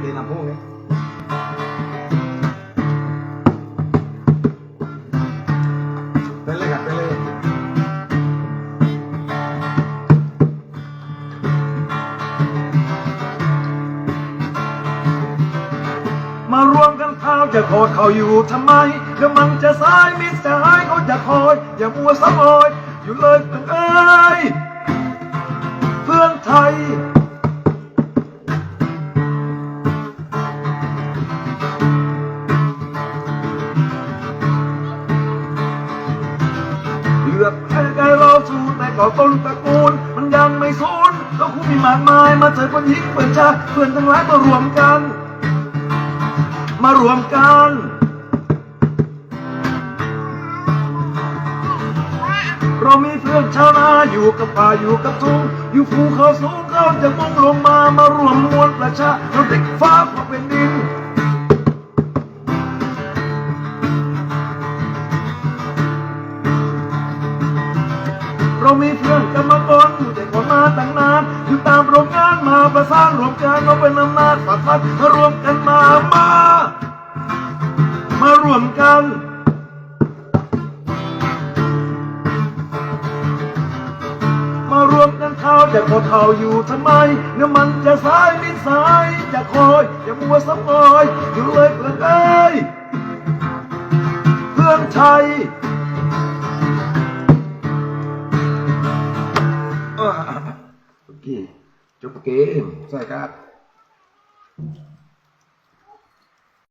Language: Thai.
เกลำพูไงไปเลยครับไปเลยมารวมกันเท้าจะโคตรเขาอยู่ทำไมเดี๋ยวมันจะสายมิตรสหายเขาจะคอย อย่ามัวสมอย อยู่เลยเพื่อนเอ้ยเพื่อนไทย ลือกให้ไกลเราชูแต่ก็ต้นตระกูล มันยังไม่สูญก็คงมีมากมาย มาเจอคนหญิงเพื่อนชาเพื่อนทั้งหลายมารวมกัน มารวมกันเรามีเพื่อนชาวนาอยู่กับป่าอยู่กับทุ่งอยู่ภูเขาสูงเขาจะมุ่งลงมามารวมมวลประชาเราติดฟ้า เรามีเพื่อนกรรมกรอยู่แต่คนมาตั้งนานอยู่ตามโรงงานมาประสานรวมกันเราเป็นอำนาจปัดพัดมารวมกันมา มา มารวมกันมารวมกันเท้าจะกดเท้าอยู่ทำไมเนื้อมันจะสายมิสายจะคอยอย่ามัวสมอยอยู่เลยเพื่อนเอ้ยเพื่อนไทย โอเคจบเกมใช่ครับ